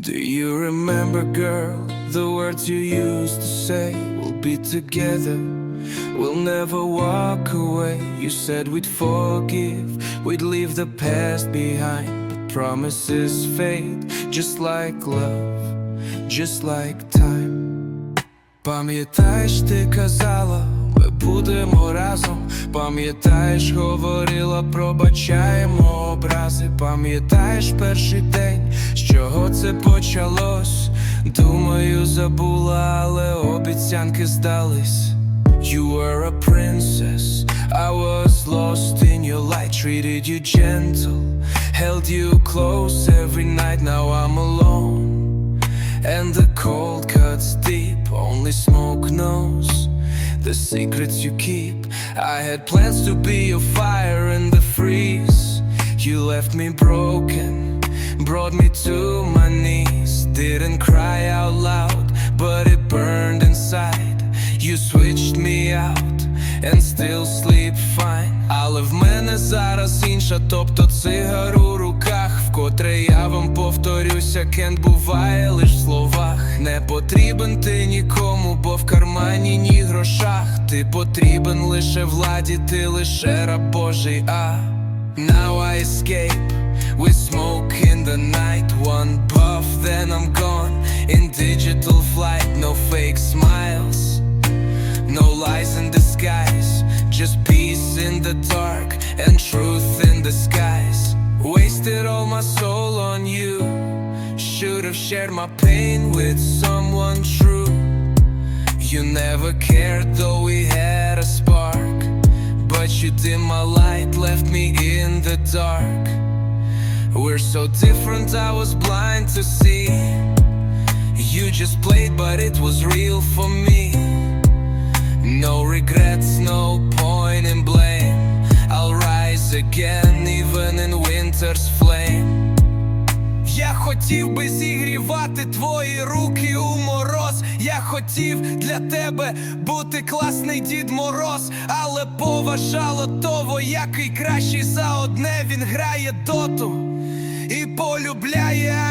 Do you remember, girl, the words you used to say? We'll be together, we'll never walk away. You said we'd forgive, we'd leave the past behind. But promises fade, just like love, just like time. Пам'ятаєш, ти казала, ми будемо разом. Пам'ятаєш, говорила, пробачаємо образи. Пам'ятаєш перший день, з чого це почалось? Думаю, забула, але обіцянки здались. You were a princess, I was lost in your light, treated you gentle, held you close every night. Now I'm alone. And the cold cuts deep, only smoke knows the secrets you keep. I had plans to be your fire in the freeze. You left me broken, Brought me to my knees. Didn't cry out loud, but it burned inside. You switched me out and still sleep fine. Але в мене зараз інша, тобто цигар у руках, вкотре я вам повторюся, кент буває лиш в словах. Не потрібен ти нікому, бо в кармані ні грошах. Ти потрібен лише владі, ти лише раб Божий, а Now I escape with smoke the night. One puff, then I'm gone in digital flight. No fake smiles. No lies in disguise, just peace in the dark and truth in the skies. Wasted all my soul on you. Should have shared my pain with someone true. You never cared, though we had a spark. But you dimmed my light, left me in the dark. We're so different, I was blind to see. You just played, but it was real for me. No regrets, no point in blame. I'll rise again, even in winter's flame. Я хотів би зігрівати твої руки у мороз. Я хотів для тебе бути класний дід Мороз, але поважало того, який кращий за одне він грає доту і полюбляє.